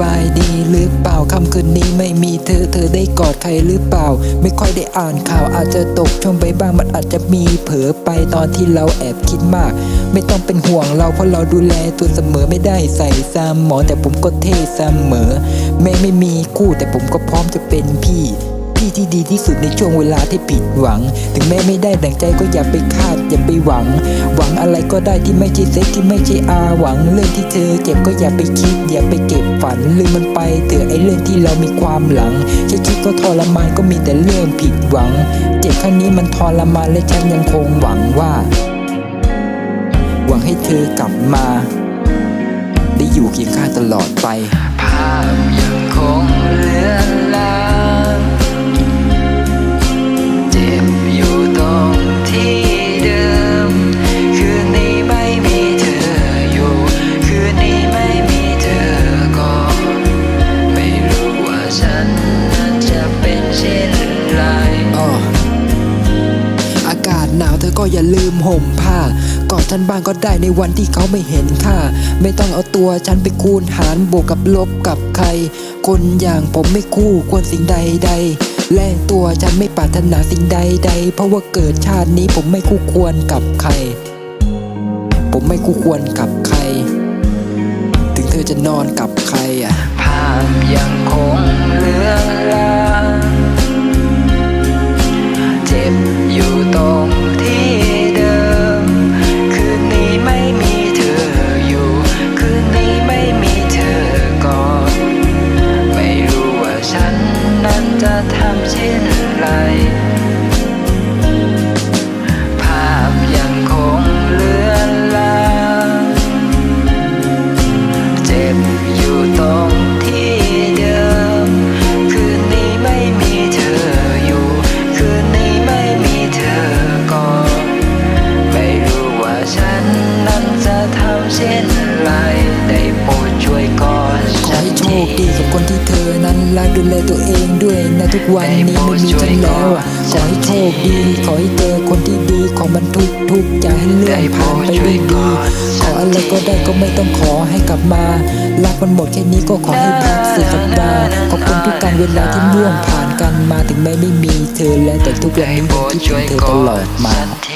บายดีหรือเปล่าค่ำคืนนี้ไม่มีเธอเธอได้กอดใครหรือเปล่า ไม่ค่อยได้อ่านข่าวอาจจะตกช่วงไปบ้างมันอาจจะมีเผลอไปตอนที่เราแอบคิดมาก ไม่ต้องเป็นห่วงเราเพราะเราดูแลตัวเสมอไม่ได้ใส่ซามหมอแต่ผมก็เท่เสมอแม่ไม่มีคู่แต่ผมก็พร้อมจะเป็นพี่ พี่ที่ดีที่สุดในช่วงเวลาที่ผิดหวัง ถึงแม้ไม่ได้ดังใจก็อย่าไปคาดอย่าไปหวัง หวังอะไรก็ได้ที่ไม่ใช่เซ็กที่ไม่ใช่อาหวังเรื่องที่เธอเจ็บก็อย่าไปคิด อย่าไปเก็บฝันลืมมันไปเถอะไอ้เรื่องที่เรามีความหลังแค่คิดก็ทรมานก็มีแต่เรื่องผิดหวัง เจ็บครั้งนี้มันทรมานและฉันยังคงหวังว่า หวังให้เธอกลับมา ได้อยู่เคียงข้างตลอดไปภาพ หนาวเธอก็อย่าลืมห่มผ้ากอดฉันบ้างก็ได้ในวันที่เขาไม่เห็นค่า ไม่ต้องเอาตัวฉันไปคูณหารบวกกับลบกับใคร คนอย่างผมไม่คู่ควรสิ่งใดใดและตัวฉันไม่ปรารถนาสิ่งใดใด เพราะว่าเกิดชาตินี้ผมไม่คู่ควรกับใคร ผมไม่คู่ควรกับใคร ถึงเธอจะนอนกับใครอะภาพยังคง รักดูแลตัวเองด้วยนะทุกวันนี้ไม่มีฉันแล้วอะขอให้โชคดี ขอให้เจอคนที่ดีของมันทุกทุกๆอย่าให้เรื่องผ่านไปด้วยดีขออะไรก็ได้ก็ไม่ต้องขอให้กลับมารักมันหมดแค่นี้ก็ขอให้พักสุดสัปดาห์ขอบคุณทุกการเวลาที่ร่วมผ่านกันมาถึงแม้ไม่มีเธอแล้วแต่ทุกวันได้นี้โปรยังดคิดถึช่วงยเธอกตอลอดดมาฉันที